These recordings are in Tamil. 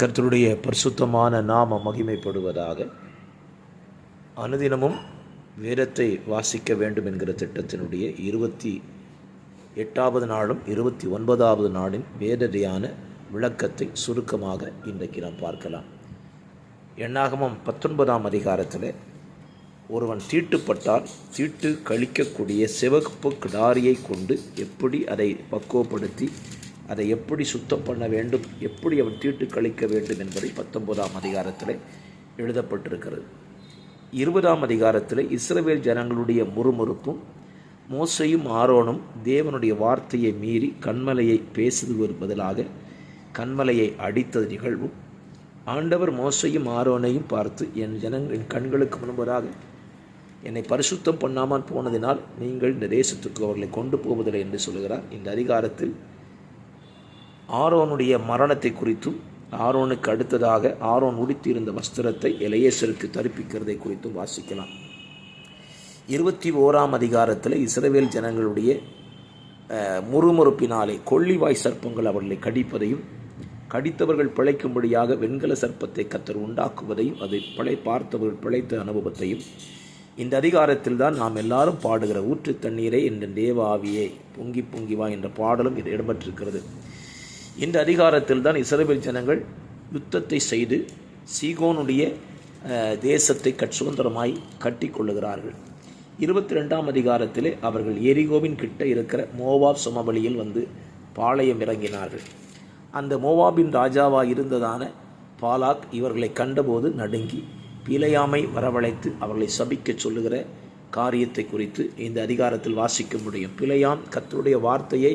கர்த்தருடைய பரிசுத்தமான நாம மகிமைப்படுவதாக அனுதினமும் வேதத்தை வாசிக்க வேண்டும் என்கிற திட்டத்தினுடைய இருபத்தி எட்டாவது நாளும் இருபத்தி ஒன்பதாவது நாளின் வேத தியான விளக்கத்தை சுருக்கமாக இன்றைக்கு நாம் பார்க்கலாம். எண்ணாகமம் பத்தொன்பதாம் அதிகாரத்தில் ஒருவன் தீட்டுப்பட்டால் தீட்டு கழிக்கக்கூடிய சிவப்பு கிடாரியை கொண்டு எப்படி அதை பக்குவப்படுத்தி அதை எப்படி சுத்தம் பண்ண வேண்டும் எப்படி அவர் தீட்டு கழிக்க வேண்டும் என்பதை பத்தொன்பதாம் அதிகாரத்தில் எழுதப்பட்டிருக்கிறது. இருபதாம் அதிகாரத்தில் இஸ்ரவேல் ஜனங்களுடைய முறுமுறுப்பும் மோசையும் ஆரோனும் தேவனுடைய வார்த்தையை மீறி கண்மலையை பேசுவது பதிலாக கண்மலையை அடித்தது நிகழ்வும் ஆண்டவர் மோசையும் ஆரோனையும் பார்த்து என் ஜனங்கள் என் கண்களுக்கு முன்பதாக என்னை பரிசுத்தம் பண்ணாமல் போனதினால் நீங்கள் இந்த தேசத்துக்கு அவர்களை கொண்டு போவதில்லை என்று சொல்கிறார் இந்த அதிகாரத்தில் ஆரோனுடைய மரணத்தை குறித்தும் ஆரோனுக்கு அடுத்ததாக ஆரோன் உடுத்தியிருந்த வஸ்திரத்தை எலையேசருக்கு தரிப்பிக்கிறதை குறித்தும் வாசிக்கலாம். இருபத்தி ஓராம் அதிகாரத்தில் இஸ்ரவேல் ஜனங்களுடைய முறுமுறுப்பினாலே கொள்ளிவாய் சர்ப்பங்கள் அவர்களை கடிப்பதையும் கடித்தவர்கள் பிழைக்கும்படியாக வெண்கல சர்ப்பத்தை கத்தர் உண்டாக்குவதையும் அதை பிழை பார்த்தவர்கள் பிழைத்த அனுபவத்தையும் இந்த அதிகாரத்தில் தான் நாம் எல்லாரும் பாடுகிற ஊற்று தண்ணீரை என்ற தேவ பொங்கி பொங்கி வா என்ற பாடலும் இது இடம்பெற்றிருக்கிறது. இந்த அதிகாரத்தில் தான் இஸ்ரேல் ஜனங்கள் யுத்தத்தை செய்து சீகோனுடைய தேசத்தை சுதந்திரமாய் கட்டி கொள்ளுகிறார்கள். இருபத்தி ரெண்டாம் அதிகாரத்திலே அவர்கள் எரிகோவின் கிட்ட இருக்கிற மோவாப் சமவெளியில் வந்து பாளையம் இறங்கினார்கள். அந்த மோவாபின் ராஜாவாக இருந்ததான பாலாக் இவர்களை கண்டபோது நடுங்கி பிழையாமை வரவழைத்து அவர்களை சபிக்க சொல்லுகிற காரியத்தை குறித்து இந்த அதிகாரத்தில் வாசிக்க முடியும். பிழையாம் கத்தருடைய வார்த்தையை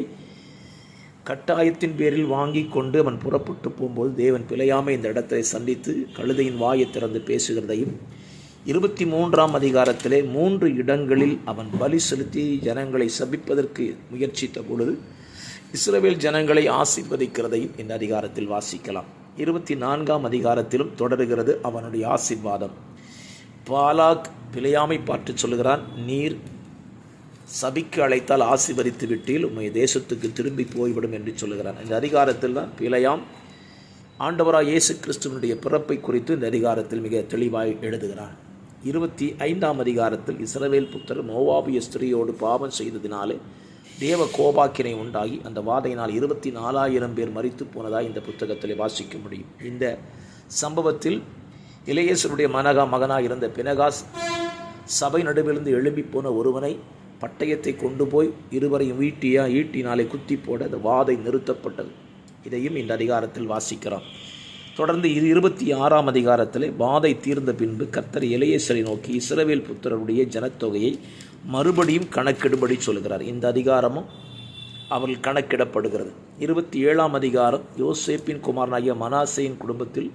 கட்டாயத்தின் பேரில் வாங்கி கொண்டு அவன் புறப்பட்டு போகும்போது தேவன் பிழையாமை இந்த இடத்தை சந்தித்து கழுதையின் வாயை திறந்து பேசுகிறதையும் இருபத்தி மூன்றாம் அதிகாரத்திலே மூன்று இடங்களில் அவன் பலி செலுத்தி ஜனங்களை சபிப்பதற்கு முயற்சித்த பொழுது இஸ்ரேல் ஜனங்களை ஆசிர்வதிக்கிறதையும் இந்த அதிகாரத்தில் வாசிக்கலாம். இருபத்தி நான்காம் அதிகாரத்திலும் தொடருகிறது அவனுடைய ஆசிர்வாதம். பாலாக் பிழையாமை பார்த்து சொல்கிறான் நீர் சபிக்கு அழைத்தால் ஆசிர்வதித்து விட்டீல் உம்மை தேசத்துக்கு திரும்பி போய்விடும் என்று சொல்லுகிறான். இந்த அதிகாரத்தில் தான் பிழையாம். ஆண்டவராக இயேசு கிறிஸ்துவனுடைய பிறப்பை குறித்து இந்த அதிகாரத்தில் மிக தெளிவாய் எழுதுகிறான். இருபத்தி ஐந்தாம் அதிகாரத்தில் இஸ்ரவேல் புத்தர் மோவாபிய ஸ்திரியோடு பாவம் செய்ததினாலே தேவ கோபாக்கினை உண்டாகி அந்த வாதையினால் இருபத்தி நாலாயிரம் பேர் மறித்து போனதாக இந்த புத்தகத்தில் வாசிக்க முடியும். இந்த சம்பவத்தில் இளையேசனுடைய மனகா மகனாக இருந்த பினகாஸ் சபை நடுவிலிருந்து எழும்பி போன ஒருவனை பட்டயத்தை கொண்டு போய் இருவரையும் ஈட்டியா ஈட்டினாலே குத்தி போட அந்த வாதை நிறுத்தப்பட்டது. இதையும் இந்த அதிகாரத்தில் வாசிக்கிறோம். தொடர்ந்து இது இருபத்தி ஆறாம் அதிகாரத்தில் வாதை தீர்ந்த பின்பு கத்தர் இளையேசரை நோக்கி இஸ்ரவேல் புத்திரருடைய ஜனத்தொகையை மறுபடியும் கணக்கெடுபடி சொல்கிறார். இந்த அதிகாரமும் அவர்கள் கணக்கிடப்படுகிறது. இருபத்தி ஏழாம் அதிகாரம் யோசேப்பின் குமாரனாகிய மனாசையின் குடும்பத்தில்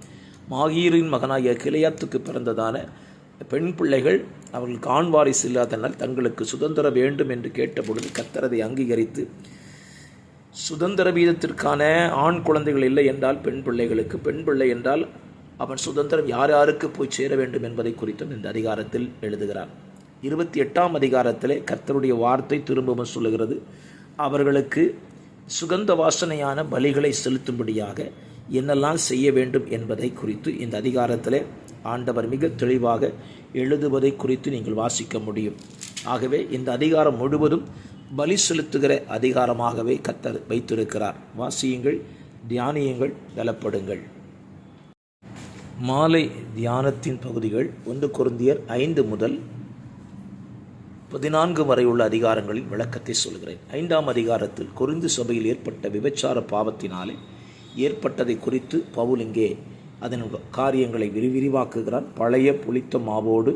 மாகீரின் மகனாகிய கிளையாத்துக்கு பிறந்ததான பெண் பிள்ளைகள் அவர்கள் கான் வாரிசு இல்லாதனால் தங்களுக்கு சுதந்திரம் வேண்டும் என்று கேட்டபொழுது கத்தரதை அங்கீகரித்து சுதந்திர வீதத்திற்கான ஆண் குழந்தைகள் இல்லை என்றால் பெண் பிள்ளைகளுக்கு பெண் பிள்ளை என்றால் அவன் சுதந்திரம் யார் யாருக்கு போய் சேர வேண்டும் என்பதை குறித்தும் இந்த அதிகாரத்தில் எழுதுகிறார். இருபத்தி எட்டாம் அதிகாரத்தில் கர்த்தருடைய வார்த்தை திரும்பவும் சொல்லுகிறது அவர்களுக்கு சுகந்த வாசனையான பலிகளை செலுத்தும்படியாக என்னெல்லாம் செய்ய வேண்டும் என்பதை குறித்து இந்த அதிகாரத்தில் ஆண்டவர் மிக தெளிவாக எழுதுவதை குறித்து நீங்கள் வாசிக்க முடியும். ஆகவே இந்த அதிகாரம் முழுவதும் பலி செலுத்துகிற அதிகாரமாகவே கத்தர் வைத்திருக்கிறார். வாசியுங்கள் தியானியுங்கள் பலப்படுங்கள். மாலை தியானத்தின் பகுதிகள் ஒன்று குருந்தியர் ஐந்து முதல் பதினான்கு வரை உள்ள அதிகாரங்களின் விளக்கத்தை சொல்கிறேன். ஐந்தாம் அதிகாரத்தில் குறிந்து சபையில் ஏற்பட்ட விபச்சார பாவத்தினாலே ஏற்பட்டதை குறித்து பவுல் இங்கே அதன் காரியங்களை விரிவிரிவாக்குகிறான் பழைய புளித்த மாவோடு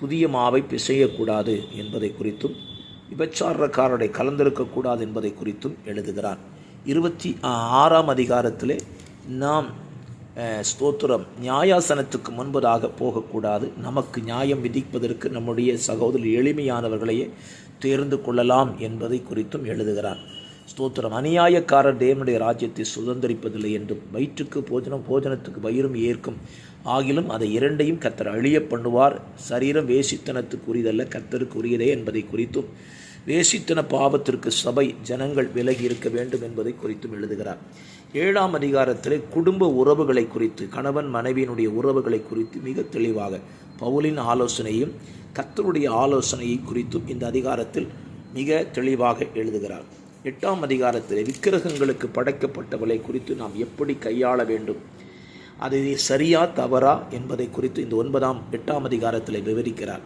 புதிய மாவை பிசையக்கூடாது என்பதை குறித்தும் விபச்சாரக்காரரை கலந்திருக்கக்கூடாது என்பதை குறித்தும் எழுதுகிறார் இருபத்தி ஆறாம் அதிகாரத்திலே நாம் ஸ்தோத்திரம் நியாயாசனத்துக்கு முன்பதாக போகக்கூடாது. நமக்கு நியாயம் விதிப்பதற்கு நம்முடைய சகோதரி எளிமையானவர்களையே தேர்ந்து கொள்ளலாம் என்பதை குறித்தும் எழுதுகிறார் ஸ்தோத்திரம். அநியாயக்காரர் தேவனுடைய ராஜ்யத்தை சுதந்திரிப்பதில்லை என்றும் வயிற்றுக்கு போஜனம் போஜனத்துக்கு வயிறும் ஏற்கும். ஆகிலும் அதை இரண்டையும் கத்தர் அழிய பண்ணுவார் சரீரம் வேசித்தனத்துக்கு உரியதல்ல கத்தருக்கு உரியதே என்பதை குறித்தும் வேசித்தன பாவத்திற்கு சபை ஜனங்கள் விலகி இருக்க வேண்டும் என்பதை குறித்தும் எழுதுகிறார். ஏழாம் அதிகாரத்திலே குடும்ப உறவுகளை குறித்து கணவன் மனைவியினுடைய உறவுகளை குறித்து மிக தெளிவாக பவுலின் ஆலோசனையும் கர்த்தருடைய ஆலோசனையை குறித்தும் இந்த அதிகாரத்தில் மிக தெளிவாக எழுதுகிறார். எட்டாம் அதிகாரத்தில் விக்கிரகங்களுக்கு படைக்கப்பட்டவளை குறித்து நாம் எப்படி கையாள வேண்டும்? அது சரியா தவறா என்பதை குறித்து இந்த ஒன்பதாம் எட்டாம் அதிகாரத்தில் விவரிக்கிறார்.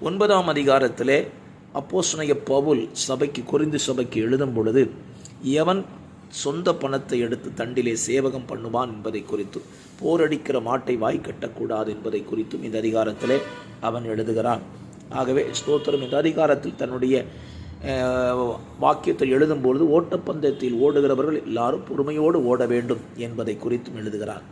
ஒன்பதாம் அதிகாரத்திலே அப்போஸ்தலனாகிய பவுல் சபைக்கு குறிந்து சபைக்கு எழுதும் பொழுது எவன் சொந்த பணத்தை எடுத்து தண்டிலே சேவகம் பண்ணுவான் என்பதை குறித்தும் போரடிக்கிற மாட்டை வாய் கட்டக்கூடாது என்பதை குறித்தும் இந்த அதிகாரத்திலே அவன் எழுதுகிறான். ஆகவே ஸ்தோத்திரம். இந்த அதிகாரத்தில் தன்னுடைய வாக்கியத்தை எழுதும்பொழுது ஓட்டப்பந்தயத்தில் ஓடுகிறவர்கள் எல்லாரும் பொறுமையோடு ஓட வேண்டும் என்பதை குறித்தும் எழுதுகிறார்.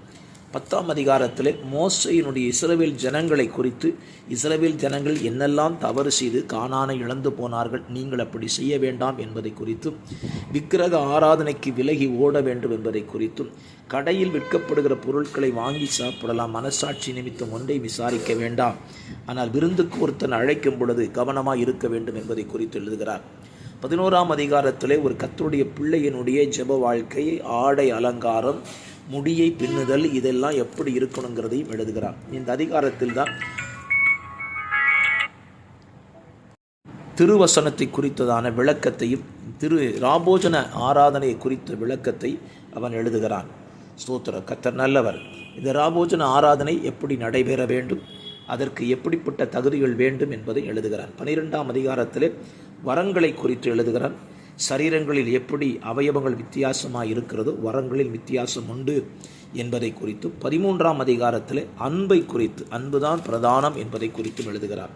பத்தாம் அதிகாரத்தில் மோசையினுடைய இஸ்ரவேல் ஜனங்களை குறித்து இஸ்ரவேல் ஜனங்கள் என்னெல்லாம் தவறு செய்து காணானை இழந்து போனார்கள் நீங்கள் அப்படி செய்ய வேண்டாம் என்பதை குறித்தும் விக்கிரக ஆராதனைக்கு விலகி ஓட வேண்டும் என்பதை குறித்தும் கடையில் விற்கப்படுகிற பொருட்களை வாங்கி சாப்பிடலாம் மனசாட்சி நிமித்தம் ஒன்றை விசாரிக்க வேண்டாம். ஆனால் விருந்துக்கு ஒருத்தன் அழைக்கும் பொழுது கவனமாக இருக்க வேண்டும் என்பதை குறித்து எழுதுகிறார். பதினோராம் அதிகாரத்திலே ஒரு கத்தருடைய பிள்ளையினுடைய ஜெப வாழ்க்கை ஆடை அலங்காரம் முடியை பின்னுதல் இதெல்லாம் எப்படி இருக்கணுங்கிறதையும் எழுதுகிறார். இந்த அதிகாரத்தில் தான் திருவசனத்தை குறித்ததான விளக்கத்தையும் திரு ராபோஜன ஆராதனை குறித்த விளக்கத்தை அவன் எழுதுகிறான். ஸ்தோத்திர கத்தர் நல்லவர். இந்த ராபோஜன ஆராதனை எப்படி நடைபெற வேண்டும்? அதற்கு எப்படிப்பட்ட தகுதிகள் வேண்டும் என்பதை எழுதுகிறான். பனிரெண்டாம் அதிகாரத்திலே வரங்களை குறித்து எழுதுகிறான். சரீரங்களில் எப்படி அவயவங்கள் வித்தியாசமாக இருக்கிறதோ வரங்களில் வித்தியாசம் உண்டு என்பதை குறித்தும் பதிமூன்றாம் அதிகாரத்தில் அன்பை குறித்து அன்புதான் பிரதானம் என்பதை குறித்தும் எழுதுகிறார்.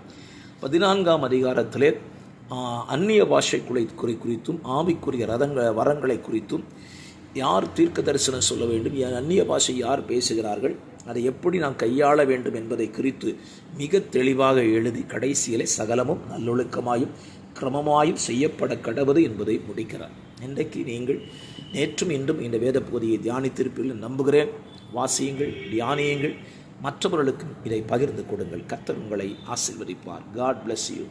பதினான்காம் அதிகாரத்திலே அந்நிய பாஷை குறை குறி குறித்தும் ஆவிக்குரிய ரதங்கள் வரங்களை குறித்தும் யார் தீர்க்க தரிசனம் சொல்ல வேண்டும் யா- அந்நிய பாஷை யார் பேசுகிறார்கள் அதை எப்படி நாம் கையாள வேண்டும் என்பதை குறித்து மிக தெளிவாக எழுதி கடைசியிலே சகலமும் நல்லொழுக்கமாயும் கிரமமாயும் செய்யப்பட கடவுது என்பதை முடிக்கிறார். இன்றைக்கு நீங்கள் நேற்றும் இன்றும் இந்த வேத பகுதியை தியானித்திருப்பீர்கள் நம்புகிறேன். வாசியுங்கள் தியானியுங்கள். மற்றவர்களுக்கும் இதை பகிர்ந்து கொடுங்கள். கத்தர் உங்களை ஆசிர்வதிப்பார். God bless you